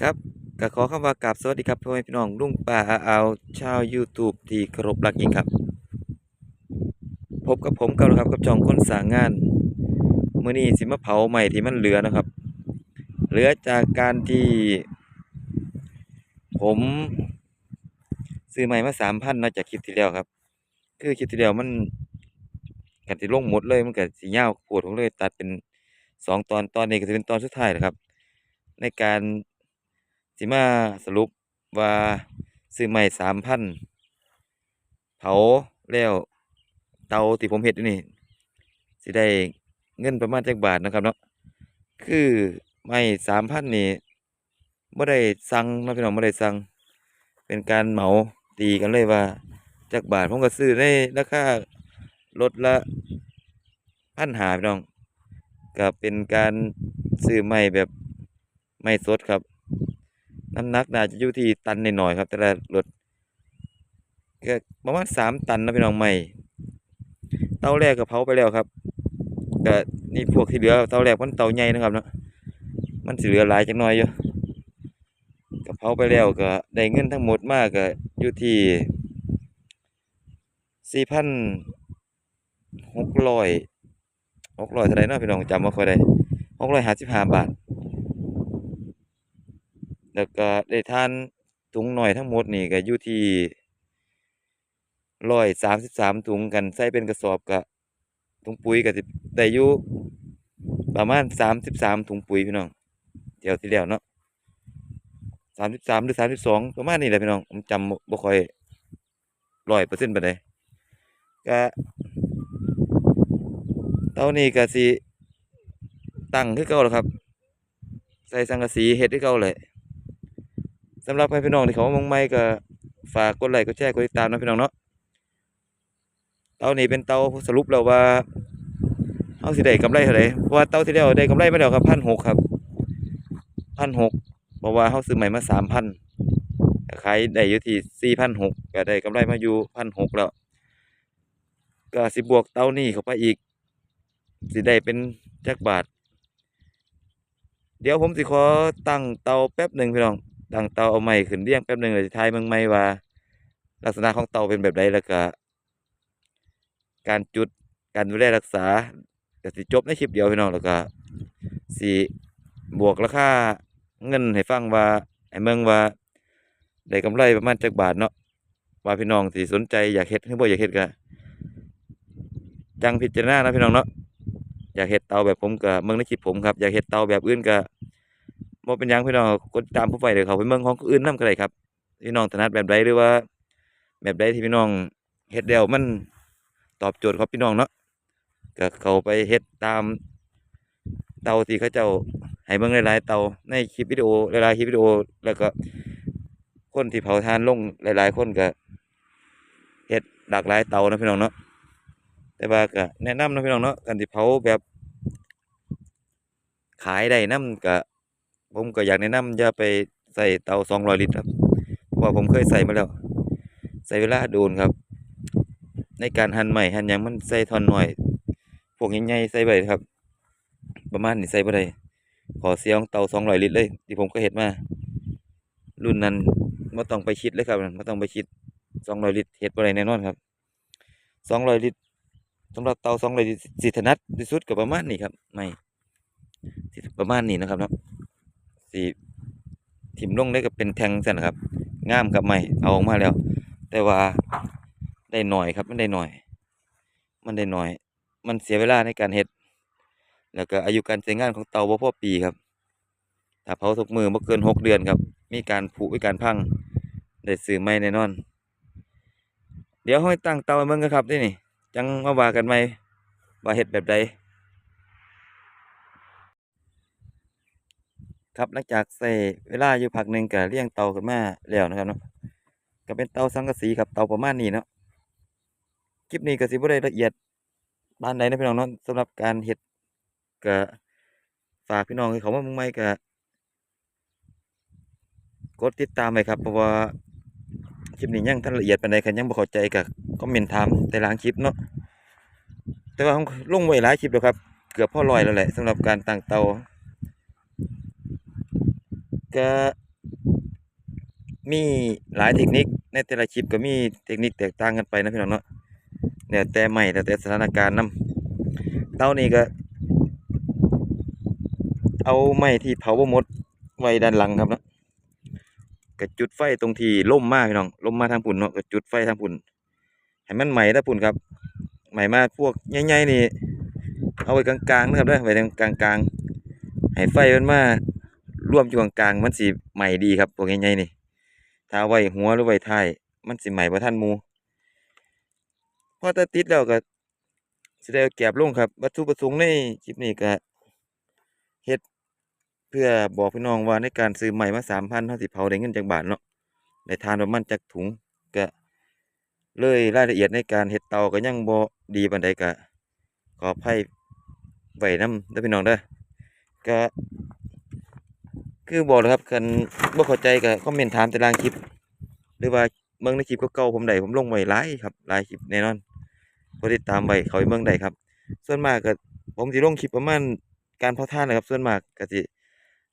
ครับก็ขอคำว่ากราบสวัสดีครับพ่อแม่พี่น้องลุงป้าอาอาวชาวยูทูบที่เคารพรักยิ่งครับ พบกับผมก่าแล้วครับกับช่องคนสางงานมื้อนี้สิมาเผาใหม่ที่มันเหลือนะครับ เหลือจากการที่ ผมซื้อใหม่มา3,000เนาะจากคลิปที่แล้วครับ คือคลิปที่แล้วมันกันสิลงหมดเลยมันก็สิยาวดผมเลยตัดเป็นสองตอนตอนนี้ก็สิเป็นตอนสุดท้ายแล้วครับ ในการ สิมาสรุปว่าซื้อใหม่3,000เผาแล้วเตาที่ผมเฮ็ดนี่สิได้เงินประมาณจักบาทนะครับเนาะคือไม้3,000นี่บ่ได้สั่งนะพี่น้องบ่ได้สั่งเป็นการเหมาตีกันเลยว่าจักบาทผมก็ซื้อในราคารถละ1,500พี่น้องก็เป็นการซื้อไม้แบบไม้สดครับ น้ำหนักน่าจะอยู่ที่ตันหน้อยๆครับ แต่ละรถก็ประมาณ3ตันนะพี่น้องไม้เตาแรกก็เผาไปแล้วครับก็นี่พวกที่เหลือเตาแรกมันเตาใหญ่นะครับเนาะมันสิเหลือหลายจักหน่อยอยู่ก็เผาไปแล้วก็ได้เงินทั้งหมดมาก็อยู่ที่4,600 600เท่าใดเนาะพี่น้องจำบ่ค่อยได้655บาท แล้วก็ได้ทานถุงหน้อยทั้งหมดนี่ก็อยู่ที่133ถุงกันใส่เป็นกระสอบก็ถุงปุ๋ยก็สิได้อยู่ประมาณ33ถุงปุ๋ยพี่น้องเที่ยวที่แล้วเนาะ33หรือ32ประมาณนี้แหละพี่น้องผมจำบ่บ่ค่อย100%ปานใดก็เตานี้ก็สิตั้งคือเก่าแหละครับ ใส่สังกะสีเฮ็ดคือเก่าแหละ สำหรับให้พี่น้องที่เขามาเบิ่งใหม่ก็ฝากกดไลค์กดแชร์กดติดตามนะพี่น้องเนาะเตานี้เป็นเตาสรุปแล้วว่าเฮาสิได้กำไรเท่าใดเพราะว่าเตาที่แล้วได้กำไรมาแล้วครับ1,600ครับ1,600เพราะว่าเฮาซื้อใหม่มา3,000ก็ขายได้อยู่ที่4,600ก็ได้กำไรมาอยู่1,600แล้วก็สิบวกเตานี้เข้าไปอีก สิได้เป็นจักบาท เดี๋ยวผมสิขอตั้งเตาแป๊บหนึ่งพี่น้อง ตั้งเตาเอาไม้ขึ้นเรียงแป๊บหนึ่งแล้วสิถ่ายเบิ่งใหม่ว่า ลักษณะของเตาเป็นแบบใดแล้วก็ การจุดการดูแลรักษาก็สิจบในคลิปเดียวพี่น้องแล้วก็สิบวกราคาเงินให้ฟังว่าให้เบิ่งว่าได้กำไรประมาณจักบาทเนาะว่าพี่น้องสิสนใจอยากเฮ็ดหรือบ่อยากเฮ็ดก็จังพิจารณานะพี่น้องเนาะอยากเฮ็ดเตาแบบผมก็เบิ่งในคลิปผมครับอยากเฮ็ดเตาแบบอื่นก็ บ่เป็นหยังพี่น้องกดตามผมไว้เดี๋ยวเขาไปเบิ่งของอื่นนำก็ได้ครับ พี่น้องถนัดแบบใดหรือว่า แบบใดที่พี่น้องเฮ็ดแล้วมันตอบโจทย์กับพี่น้องเนาะก็เขาไปเฮ็ดตามเตาที่เขาเจ้าให้เบิ่งหลายๆเตาในคลิปวิดีโอหลายๆคลิปวิดีโอแล้วก็ คนที่เผาถ่านลงหลาย ๆ คนก็เฮ็ดหลากหลายเตานะพี่น้องเนาะแต่ว่าก็แนะนำนะพี่น้องเนาะการที่เผาแบบ ขายได้น้ำก็ ผมก็อยากแนะนำอย่าไปใส่เตา200ลิตรครับ เพราะว่าผมเคยใส่มาแล้วใช้เวลาโดนครับ ในการหั่นไม้หั่นยังมันใส่ท่อนน้อย พวกใหญ่ๆใส่ไว้ครับ ประมาณนี้ใส่บ่ได้ขอเสียงเตา200ลิตรเลย ที่ผมเคยเฮ็ดมา รุ่นนั้นบ่ต้องไปคิดเลยครับบ่ต้องไปคิด200ลิตรเฮ็ดบ่ได้แน่นอนครับ200ลิตรสำหรับเตา200ลิตรสิถนัดที่สุดก็ประมาณนี้ครับ ไม้สิประมาณนี้นะครับเนาะ สิทิ่มลงได้ก็เป็นแทงซั่นน่ะครับงามครับไม้เอาออกมาแล้ว แต่ว่าได้หน้อยครับมันได้หน้อย มันได้หน้อย มันเสียเวลาในการเฮ็ดแล้วก็อายุการใช้งานของเตาบ่พอปีครับถ้าเผาทุกมือบ่เกิน6เดือนครับ มีการผุมีการพังได้ซื้อใหม่แน่นอน เดี๋ยวเราให้ตั้งเตาไว้เบิ่งกันครับเดะนี่จังมาว่ากันใหมว่าเฮ็ดแบบใด ครับหลังจากใช้เวลาอยู่พักหนึ่งก็เรียงเตาขึ้นมาแล้วนะครับเนาะก็เป็นเตาสังกะสีครับเตาประมาณนี้เนาะคลิปนี้ก็สิบ่ได้ละเอียดปานใดนะพี่น้องเนาะสำหรับการเฮ็ดก็ฝากพี่น้องที่เขามาเบิ่งใหม่ก็กดติดตามไว้ครับเพราะว่าคลิปนี้ยังทันละเอียดปานใดคันยังบ่เข้าใจก็คอมเมนต์ถามแต่หลังคลิปเนาะแต่ว่าลงไว้หลายคลิปแล้วครับ เกือบพ่อ100แล้วแหละสำหรับการตั้งเตา ก็มีหลายเทคนิคในแต่ละคลิปก็มีเทคนิคแตกต่างกันไปนะพี่น้องเนาะแล้วแต่ใหม่แล้วแต่สถานการณ์นํเตานี้ก็ เอาไม้ที่เผาบ่มดไว้ด้านหลังครับเนาะก็จุดไฟตรงที่ล่มมาพี่น้องล่มมาทางปุ่นเนาะก็จุดไฟทางปุ่นให้มันไหม้าปุ่นครับไหม้มาพวกใหญ่ๆนี่ เอาไว้กลางๆนะครับด้อไว้ตรงกลางๆให้ไฟมันมา ร่วมอยู่กลางๆมันสิไหม้ดีครับพวกใหญ่ๆนี่ถ้าไว้หัวหรือไว้ท้ายมันสิไหม้บ่ทันหมูพอถ้าติดแล้วก็สิได้เอาแก็บลงครับ วัตถุประสงค์ในคลิปนี้ก็เฮ็ดเพื่อบอกพี่น้องว่าในการซื้อใหม่มา3,000เฮาสิเผาได้เงินจักบาทเนาะได้ทานประมาณจักถุงก็เลยรายละเอียดในการเฮ็ดเตาก็ยังบ่ดีปานใดก็ขออภัยไว้นำเด้อพี่น้องเด้อก็ คือบอกเลยครับคันบ่เข้าใจก็คอมเมนต์ถามแต่ลางคลิป หรือว่าเบิ่งในคลิปเก่าผมได้ผมลงไว้หลายครับหลายคลิปแน่นอนกดติดตามไว้เขาเบิ่งได้ครับ ส่วนมากก็ผมสิลงคลิปประมาณการเผาถ่านนะครับ ส่วนมากก็สิ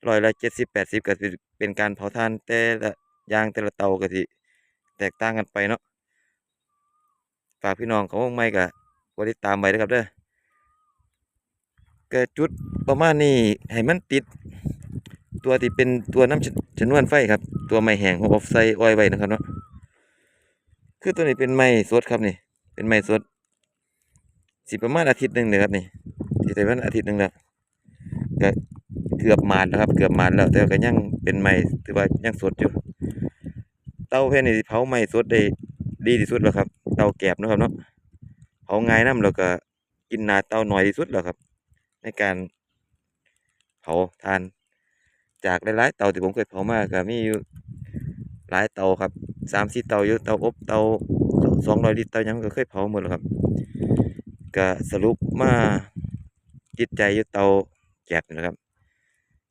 ร้อยละ70 80ก็สิเป็นการเผาถ่านแต่ละยางแต่ละเตาก็สิแตกต่างกันไปเนาะฝากพี่น้องเขาวงใหม่ก็กดติดตามไว้เด้อครับเด้อก็จุดประมาณนี้ให้มันติด ตัวที่เป็นตัวน้ำชนวนไฟครับ ตัวไม้แห้งผมเอาใส่อ้อยไว้นะครับเนาะคือตัวนี้เป็นไม้สดครับนี่ เป็นไม้สดสิประมาณอาทิตย์หนึ่งเลยครับนี่สิได้ประมาณอาทิตย์หนึ่งแล้วก็เกือบมานแล้วครับเกือบมานแล้ว แต่ก็ยังเป็นไม้ถือว่ายังสดอยู่ เตาแผ่นนี้สิเผาไม้สดได้ดีที่สุดแล้วครับ เตาแกบนะครับเนาะเผาง่ายน้ำแล้วก็กินนาเตาหน้อยที่สุดแล้วครับ ในการเผาทาน จากหลายๆเตาที่ผมเคยเผามาก็มีอยู่หลายเตาครับสามสี่เตาอยู่เตาอบเตาสองร้อยลิตรเตายังก็เคยเผาหมดแล้วครับก็สรุปมาจิตใจอยู่เตาแก๊สนี่แหละครับ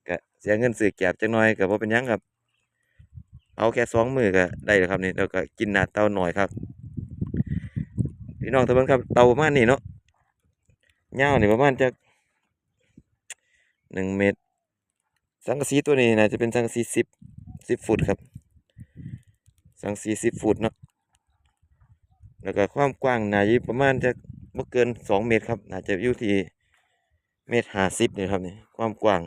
ก็เสียเงินซื้อแก๊สจักหน่อยก็บ่เป็นยังครับเผาแค่สองมือก็ได้แล้วครับนี่แล้วก็กินหนาเตาหน่อยครับพี่น้องทุกคนครับเตาประมาณนี้เนาะยาวนี่ประมาณจักหนึ่งเมตร สังกะสีตัวนี้น่าจะเป็นสังกะสีสิบสิบฟุตครับ สังกะสีสิบฟุตเนาะแล้วก็ความกว้างน่าจะยู่ประมาณจะบ่เกินสองเมตรครับน่าจะอยู่ที่เมตรห้าสิบนี่ครับนี่ความกว้าง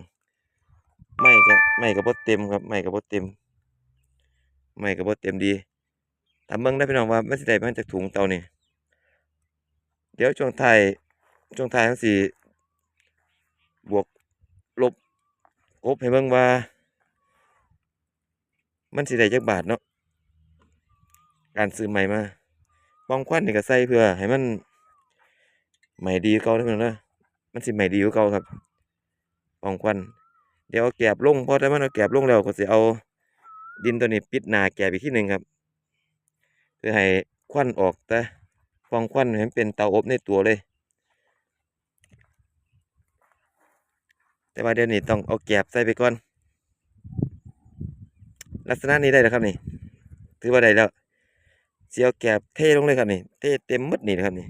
ไม่ก็ไม่ก็บ่เต็มครับไม่ก็บ่เต็มไม่ก็บ่เต็มดีถามเบิ่งได้พี่น้องว่าไมันสิได้มาจากถุงเตานี่เดี๋ยวช่วงไทยช่วงไทยมันสิบวก กบให้เบิ่งว่า มันสิได้จักบาทเนาะการซื้อใหม่มาปองควันนี่ก็ใส่เพื่อ ให้มันใหม่ดีกว่าเก่าเด้อพี่น้องเด้อมันสิใหม่ดีกว่าเก่าครับปองควันเดี๋ยวเอาแกบลงพอถ้ามันเอาแกบลงแล้วก็สิเอา ดินตัวนี้ปิดหน้าแกบอีกที่หนึ่งครับเพื่อให้ควันออกแต่ปองควันให้มันเป็นเตาอบในตัวเลย แต่ ว่าเดี๋ยวนี้ต้องเอาแกบใส่ไปก่อน ลักษณะนี้ได้แล้วครับนี่ ถือว่าได้แล้วเสียวแกบเทลงเลยครับนี่ เทเต็มมดนี่นะครับนี่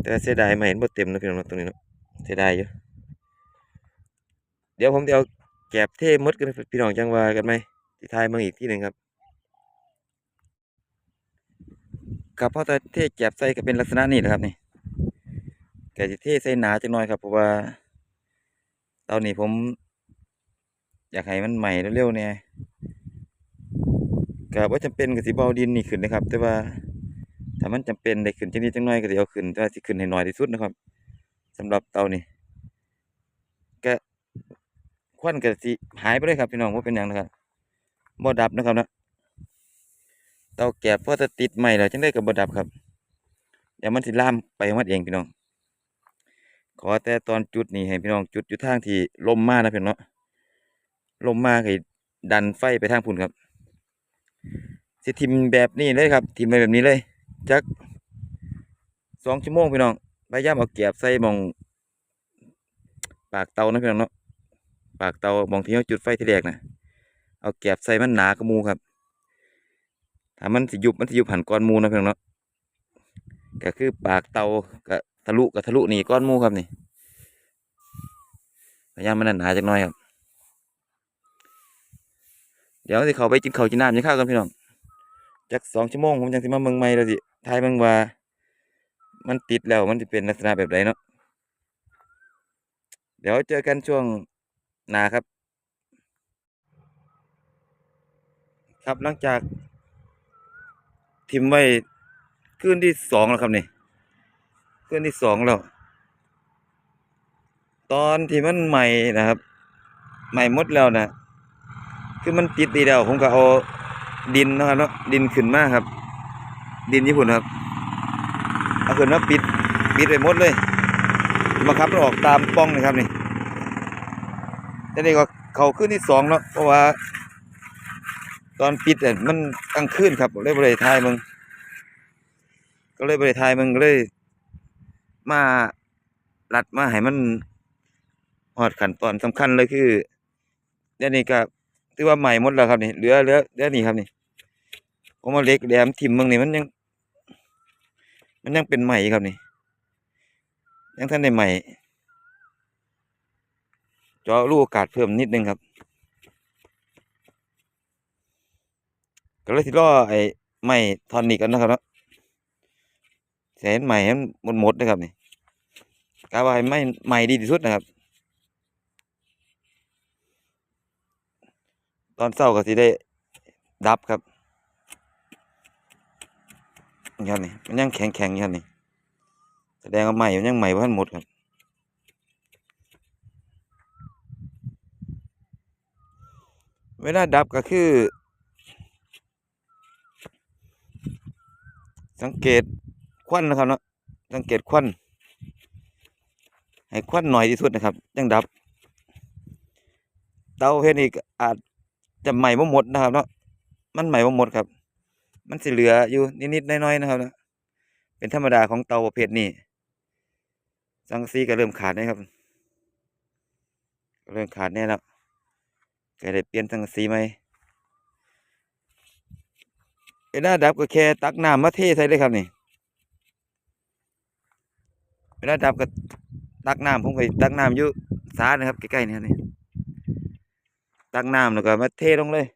แต่เสียดายไม่เห็นบ่เต็มนะพี่น้องนะตรงนี้เนาะ เสียดายอยู่ เดี๋ยวผมจะเอาแกบเทหมดกันพี่น้องจังว่ากันไหมที่ทายเมืองอีกที่หนึ่งครับครับเพราะแต่เทแกบใส่ก็เป็นลักษณะนี้นะครับนี่แกจะเทใส่หนาจังหน่อยครับเพราะว่า ตอนนี้ผม อยากให้มันใหม่เร็วๆเนี่ยก็บ่จำเป็นก็สิบ่เอาดินนี่ขึ้นนะครับ แต่ว่าถ้ามันจำเป็นได้ขึ้นจักนิดจักหน่อยก็สิเอาขึ้นแต่ว่าสิขึ้นให้น้อยที่สุดนะครับสำหรับเตานี่ก็ควันก็สิหายไปเลยครับพี่น้องบ่าเป็นหยังนะครับบ่ดับนะครับนะเตาแก๊สพอถ้าติดใหม่แล้วจังได๋ก็บ่ดับครับเดี๋ยวมันสิล่ามไปมันเองพี่น้อง ขอแต่ตอนจุดนี่ให้พี่น้องจุดอยู่ทางที่ลมมากนะพี่น้องเนาะลมมากให้ดันไฟไปทางพุ่นครับ สิทิมแบบนี้เลยครับ ทิมไปแบบนี้เลย จักสองชั่วโมงพี่น้องพยายามเอาแกบใส่มอง ปากเตานะพี่น้องเนาะปากเตามองที่เขาจุดไฟที่แรกนะเอาแกบใส่มันหนากระมูครับถ้ามันสิยุบมันสิยุบหันก้อนมูนะพี่น้องเนาะก็คือปากเตาก็ ทะลุก็ทะลุนี่ก้อนมูครับนี่พยายามมันหนาจักน่อยครับ เดี๋ยวสิเขาไปกินข้าวกินน้ำกินข้าวกันพี่น้องจักสองชั่วโมงผมจังสิมาเมืองใหม่แล้วสิทายเมืองว่า มันติดแล้วมันจะเป็นลักษณะแบบไหนเนาะเดี๋ยวเจอกันช่วงหน้าครับ ครับหลังจากทิมไว้คืนที่สองแล้วครับนี่ คืนที่สองแล้ว ตอนที่มันใหม่นะครับ ใหม่หมดแล้วนะคือมันติดดีแล้วผมก็เอาดินนะครับเนาะดินขึ้นมาครับ ดินญี่ปุ่นครับเอาขึ้นมาปิดปิดไปหมดเลยมาครับออกตามป้องนะครับนี่แต่นี่ก็เขาขึ้นที่สองแล้วเพราะว่า ตอนปิดเนี่ยมันกลางคืนครับเลยบริทายมึงก็เลยบริทายมึงก็เลย มารัดมาให้มันหอดขั้นตอนสำคัญเลยคือเดี๋ยวนี้ก็ถือว่าใหม่หมดแล้วครับนี่เหลือเหลือเหลือนี่ครับนี่ผมมาเล็กแหลมทิมมึงนี่มันยัง มันยังเป็นใหม่ครับนี่ยังท่านได้ใหม่เจาะรูโอกาสเพิ่มนิดนึงครับก็เลยสิรอไอ้ไม้ทอนนิกกันนะครับเนาะ แสนใหม่ให้มันหมดนะครับนี่กาว่าให้ไม้ใหม่ดีที่สุดนะครับ ตอนเช้าก็สิได้ดับครับนี่ครับนี่มันยังแข็งแข็งอยู่ครับนี่แสดงว่าใหม่มันยังใหม่บ่ทันหมดครับเวลาดับก็คือ สังเกต ควันนะครับเนาะสังเกตควันให้ควันหน่อยที่สุดนะครับยังดับ เตาเพชรนี่ก็อาจจะใหม่บ่หมดนะครับเนาะมันใหม่บ่หมดครับ มันสิเหลืออยู่นิดๆน้อยๆนะครับเนาะเป็นธรรมดาของเตาประเภทนี้สังกะสีก็เริ่มขาดนะครับเริ่มขาดแน่แล้วก็ได้เปลี่ยนสังกะสีใหม่เวลาดับก็แค่ตักน้ำมาเทใส่เลยครับนี่ เวลาดับก็ตักน้ำผมก็ตักน้ำอยู่สานะครับใกล้ๆนี่นี่ตักน้ำแล้วก็มาเทลงเลย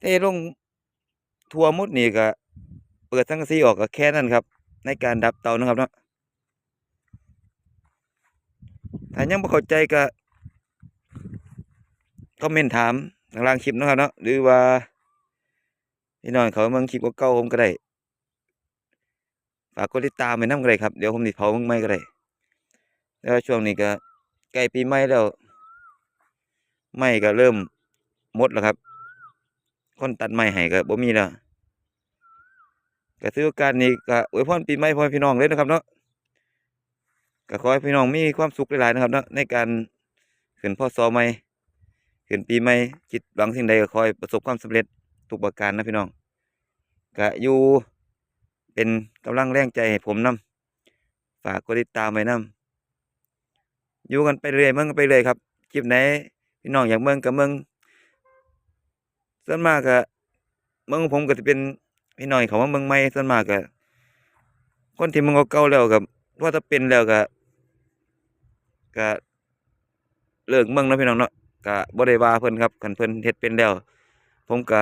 เทลงทั่วหมดนี่ก็เปิดสังซีออกก็แค่นั้นครับ ในการดับเตานะครับเนาะถ้ายังไม่เข้าใจก็คอมเมนต์ถามทางล่างคลิปนะครับเนาะหรือว่าพี่น้องเขาเมืองคลิปเก่าผมก็ได้ ฝากกดติดตามไปนำก็ได้ครับ เดี๋ยวผมสิเผาเมืองใหม่ก็ได้แล้วช่วงนี้ก็ใกล้ปีใหม่แล้วไม้ก็เริ่มหมดแล้วครับ คนตัดไม้ให้ก็บ่มีแล้วก็ถือโอกาสนี้ก็อวยพรปีใหม่พ่อพี่น้องเลยนะครับเนาะก็ขอให้พี่น้องมีความสุขหลายๆนะครับเนาะในการขึ้นพศใหม่ขึ้นปีใหม่คิดหวังสิ่งใดก็ขอให้ประสบความสำเร็จทุกประการนะพี่น้องก็อยู่ เป็นกำลังแรงใจให้ผมนํฝากกดติดตามไว้นํอยู่กันไปเรื่อยเมืองกันไปเรื่อยครับคลิปไหนพี่น้องอยากเมืองกับเมืองส่วนมากก็เมืองผมก็จะเป็นพี่น้องเขามาเมืองใหม่ส่วนมากก็คนที่เมืองเก่าแล้วกับว่าถ้าเป็นแล้วก็ก็เลิกเมืองนะพี่น้องเนาะก็บ่ได้ว่าเพิ่นครับคันเพิ่นเฮ็ดเป็นแล้ว ผมก็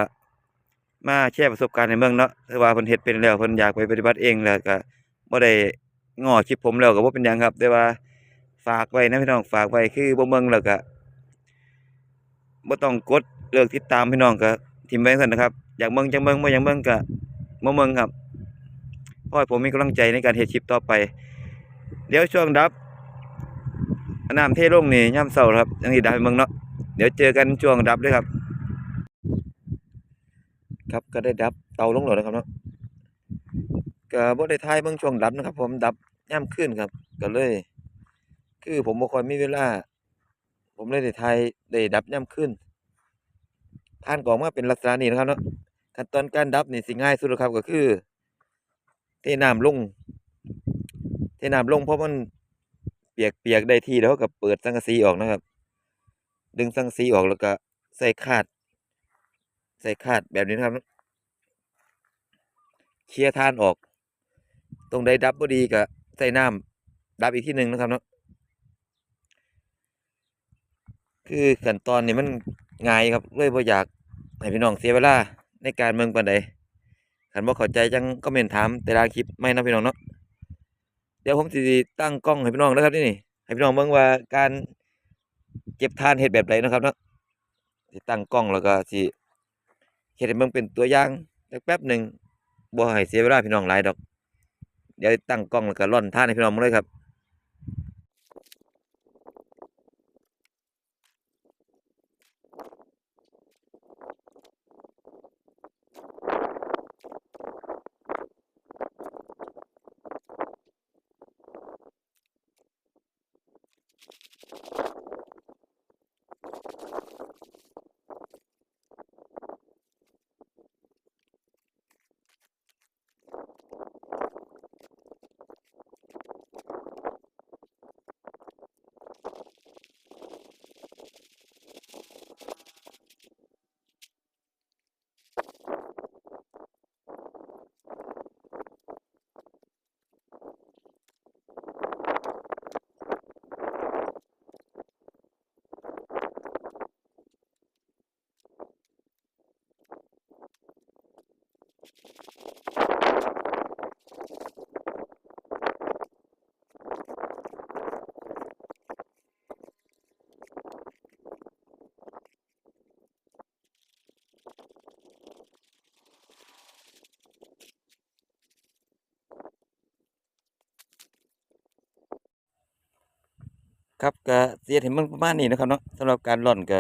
มาแชร์ประสบการณ์ในเมืองเนาะถือว่าเพิ่นเฮ็ดเป็นแล้วเพิ่นอยากไปปฏิบัติเองแล้วก็บ่ได้งอคลิปผมแล้วก็บ่เป็นหยังครับ แต่ว่าฝากไว้นะพี่น้องฝากไว้คือบ่เบิ่งแล้วก็บ่ต้องกดเลิกติดตามพี่น้องก็ทิมไว้ซั่นนะครับ อยากเบิ่งจังเบิ่งบ่อยากเบิ่งก็บ่เบิ่งครับเพราะผมมีกำลังใจในการเฮ็ดคลิปต่อไป เดี๋ยวช่วงดับน้ำเทลงนี่ยามเช้าครับจังสิดับเบิ่งเนาะเดี๋ยวเจอกันช่วงดับด้อครับ ครับก็ได้ดับเตาลงแล้วนะครับเนาะก็บ่ได้ถ่ายเบิ่งช่วงดับนะครับ ผมดับยามคืนครับ ก็เลย คือผมบ่ค่อยมีเวลา ผมเลยได้ถ่ายได้ดับยามคืนผ่านกออกมาเป็นลักษณะนี้นะครับเนาะขั้นตอนการดับนี่สิง่ายสุดครับก็คือ เทน้ำลง เทน้ำลงเพราะมันเปียกๆได้ที่แล้วก็เปิดสังกะสีออกนะครับ ดึงสังกะสีออกแล้วก็ใส่คาด ใส่คาดแบบนี้นะครับ เคลียร์ทานออก ตรงใดดับบ่ดีก็ใส่น้ำดับอีกที่หนึ่งนะครับเนาะคือขั้นตอนนี้มันง่ายครับเลยบ่อยากให้พี่น้องเสียเวลาในการเมืองปานใดคันบ่เข้าใจจังคอมเมนถามแต่ละคลิปใหม่นะพี่น้องเนาะเดี๋ยวผมสิตั้งกล้องให้พี่น้องนะครับนี่นี่ให้พี่น้องเบิ่งว่าการเก็บทานเฮ็ดแบบใดเนะครับเนาะสิตั้งกล้องแล้วก็สิ เฮ็ดให้เบิ่งเป็นตัวอย่างแป๊บหนึ่งบ่ให้เสียเวลาพี่น้องหลายดอก เดี๋ยวตั้งกล้องแล้วก็ร่อนท่าให้พี่น้องเบิ่งเลยครับ ครับก็เสียเห็นมันประมาณนี้นะครับเนาะสำหรับการร่อนก็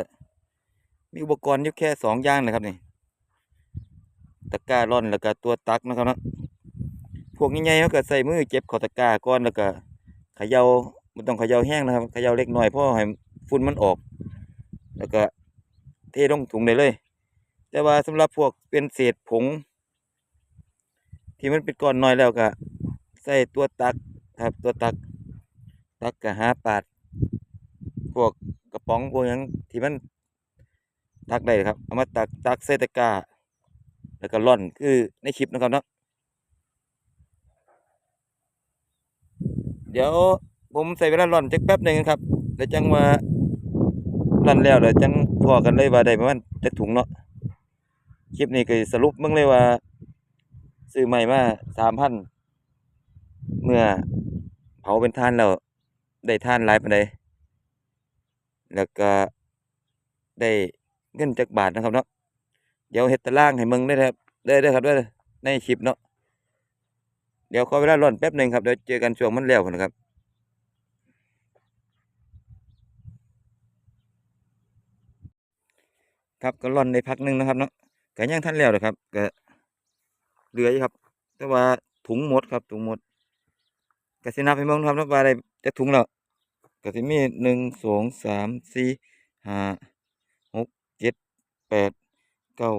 มีอุปกรณ์อยู่แค่สองอย่างนะครับนี่ตะกร้าร่อนแล้วก็ตัวตักนะครับเนาะพวกใหญ่ๆเขาก็ใส่มือเก็บข้าตะกร้าก่อนแล้วก็เขย่ามันต้องเขย่าแห้งนะครับเขย่าเล็กน้อยเพราะให้ฝุ่นมันออก แล้วก็เทลงถุงได้เลย แต่ว่าสำหรับพวกเป็นเศษผง ที่มันเป็นก้อนน้อยแล้วก็ใส่ตัวตักครับตัวตักตักก็หาปาด พวกกระป๋องพวกหยังที่มันตักได้ครับเอามาตักตักใส่ตกาแล้วก็ร่อนคือในคลิปนะครับเนาะเดี๋ยวผมใส่เวลาร่อนจักแป๊บหนึ่งครับแล้วจังว่าร่อนแล้วเดี๋ยวจังพอกันเลยว่าได้ประมาณจักถุงเนาะคลิปนี้ก็สรุปเบิ่งเลยว่า ซื้อใหม่มาสามพันเมื่อเผาเป็นทานแล้ว ได้ทานหลายปานใดแล้วก็ได้เงินจักบาทนะครับเนาะเดี๋ยวเฮ็ดตารางให้มึงได้ครับได้ได้ครับเด้ในคลิปเนาะเดี๋ยวขอเวลาร่อนแป๊บหนึ่งครับเดี๋ยวเจอกันช่วงมันแล้วนะครับครับก็ร่อนได้พักหนึ่งนะครับเนาะก็ยังทันแล้วนะครับก็เหลืออยู่ครับ แต่ว่าถุงหมดครับถุงหมดก็สินับให้มึงครับเนาะได้ จักถุงล้วก็สิมีหนึ่งสองสามสี่ห้าหกเจ็ดแปดเก้า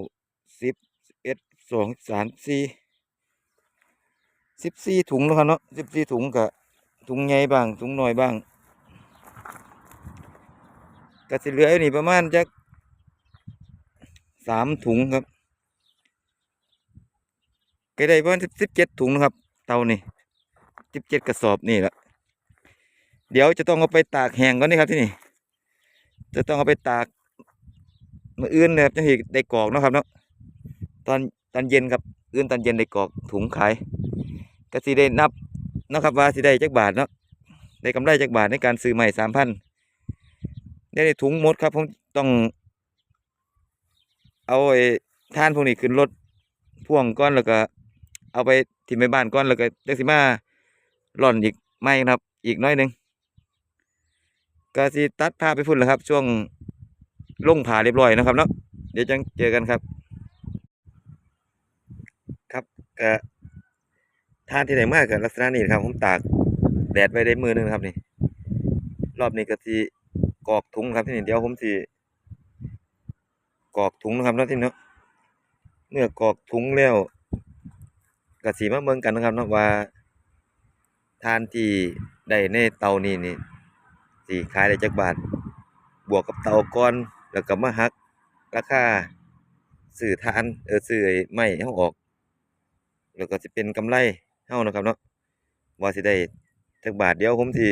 สิบเอ็ดสองสามสี่สิบสี่ถุงแล้วครับเนาะสิบสี่ถุงกะถุงใหญ่บ้าง ถุงน้อยบ้างก็สิเหลืออยู่นี่ประมาณจักสามถุงครับก็ได้ประมาณสิบเจ็ดถุงนะครับ เตานี่สิบเจ็ดกระสอบนี่แหละ เดี๋ยวจะต้องเอาไปตากแห้งก่อนนี่ครับที่นี่ จะต้องเอาไปตากมืออื่นนะครับจังสิได้กรอกเนาะครับเนาะตอนตอนเย็นครับอื่นตอนเย็นได้กรอกถุงขายก็สิได้นับนะครับว่าสิได้จักบาทเนาะได้กำไรจักบาทในการซื้อใหม่สามพันได้ในถุงมดครับผมต้อง เอาไอ้ท่านพวกนี้ขึ้นรถพ่วงก้อนแล้วก็ เอาไปที่แม่บ้านก้อนแล้วก็จักสิมาร่อนอีกไม่ครับ อีกน้อยหนึง ก็สิตัดภาพไปพุ่นแหละครับ ช่วงลงผ่าเรียบร้อยนะครับเนาะเดี๋ยวจังเจอกันครับ ครับก็ทานที่ไหนมากกับลักษณะนี้ครับผมตากแดดไว้ได้มือหนึงครับนี่ รอบนี้ก็สิกอกถุงครับที่นี่เดี๋ยวผมสิกอกถุงนะครับเนาะที่นี่เนาะเมื่อกอกถุงแล้วก็สิมาเบิ่งกันนะครับเนาะว่าทานที่ได้ในเตานี้นี่ สิขายได้จักบาท บวกกับเตาก่อนแล้วก็มาหัก ราคาซื้อถ่านเออซื้อไม้เฮาออก แล้วก็สิเป็นกำไรเฮานะครับเนาะว่าสิได้จักบาทเดี๋ยวผมสิ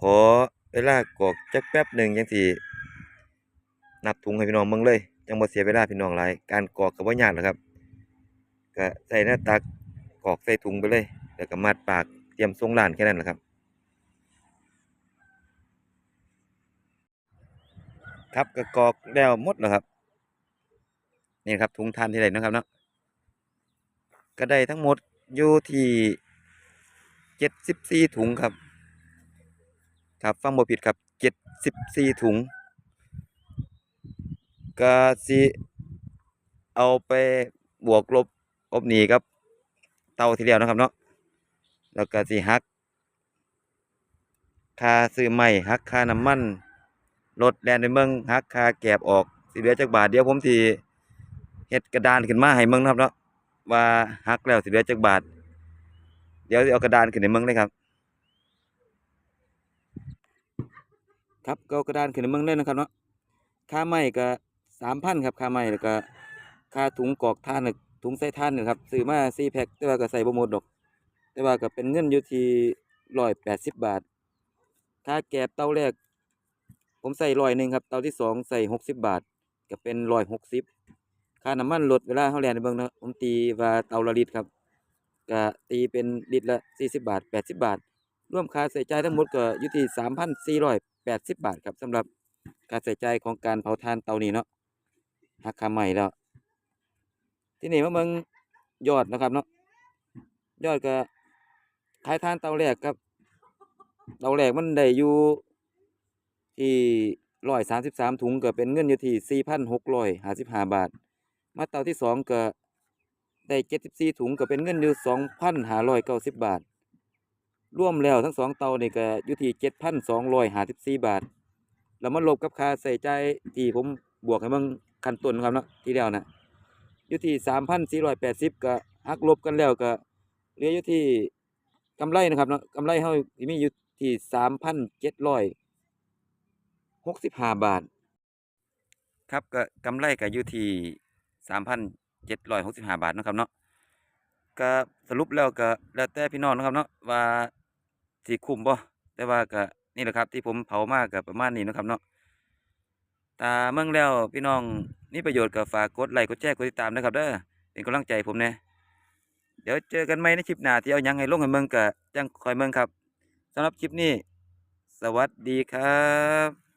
ขอเวลากอกจักแป๊บหนึ่งจังสินับถุงให้พี่น้องเบิ่งเลยจังบ่เสียเวลาพี่น้องหลายการกอกก็บ่ยากหรอครับก็ใส่หน้าตักกอกใส่ถุงไปเลย แล้วก็มัดปากเตรียมส่งร้านแค่นั้นแหละครับ ครับก็กอกแล้วหมดแล้วครับ นี่ครับถุงทานที่ไหนนะครับเนาะก็ได้ทั้งหมดอยู่ที่เจ็ดสิบสี่ถุงครับ ครับฟังบ่ผิดครับเจ็ดสิบสี่ถุงก็สิเอาไปบวกลบอบหนีครับ เตาที่แล้วนะครับเนาะแล้วก็สิหักค่าซื้อไม้หักค่าน้ำมัน รถแล่นในเมืองหักคาแกบออกสิเหลือจักบาทเดียวผมสิเฮ็ดกระดานขึ้นมาให้เมืองนะครับเนาะว่าหักแล้วสิเหลือจักบาท เดี๋ยวเอากระดานขึ้นในเมืองเลยครับ ครับก็เอากระดานขึ้นในเมืองเลยนะครับเนาะค่าไม้ก็สามพันครับค่าไม้แล้วก็ค่าถุงกอกท่านถุงใส่ท่านนี่ครับซื้อมาสี่แพ็คแต่ว่าก็ใส่บ่หมดดอก แต่ว่าก็เป็นเงินอยู่ที่ร้อยแปดสิบบาท ค่าแกบเต้าแรก ผมใส่ร้อยหนึ่งครับเตาที่สองใส่หกสิบบาท ก็เป็นร้อยหกสิบค่าน้ำมันลดเวลาเขาแลนในเบิ่งนะผมตีว่าเตาละลิตรครับก็ตีเป็นลิตรละสี่สิบบาทแปดสิบบาท รวมค่าใช้จ่ายทั้งหมดก็อยู่ที่สามพันสี่ร้อยแปดสิบบาทครับสำหรับค่าใช้จ่ายของการเผาถ่านเตานี้เนาะหักค่าใหม่แล้ว ที่นี่มาเบิ่งยอดนะครับเนาะยอดก็ขายถ่านเตาแรกครับ เตาแรกมันได้อยู่ ที่ร้อยสามสิบสามถุงก็เป็นเงินอยู่ที่สี่พันหกร้อยห้าสิบห้าบาท มาเตาที่สองก็ได้เจ็ดสิบสี่ถุงก็เป็นเงินอยู่สองพันห้าร้อยเก้าสิบบาท รวมแล้วทั้งสองเตานี่ก็อยู่ที่เจ็ดพันสองร้อยห้าสิบสี่บาท แล้วมันลบกับค่าใส่ใจที่ผมบวกให้เบิ่งขั้นต้นครับเนาะที่แล้วนะอยู่ที่สามพันสี่ร้อยแปดสิบก็หักลบกันแล้วก็เหลืออยู่ที่กำไรนะครับเนาะกำไรเฮามีอยู่ที่สามพันเจ็ดร้อย หกสิบห้าบาท ครับก็กำไรก็อยู่ที่สามพันเจ็ดร้อยหกสิบห้าบาทนะครับเนาะก็สรุปแล้วก็แล้วแต่พี่น้องนะครับเนาะว่าสิคุ้มบ่แต่ว่าก็นี่แหละครับ ที่ผมเผามาก็ประมาณนี้นะครับเนาะตาเมืองแล้วพี่น้องนี่ประโยชน์ก็ฝากกดไลค์กดแชร์กดติดตามนะครับเด้อเป็นกำลังใจผมแหน่ยเดี๋ยวเจอกันใหม่ในคลิปหน้าที่เอายังให้ลงให้เมืองก็จังคอยเมืองครับสำหรับคลิปนี้ สวัสดีครับ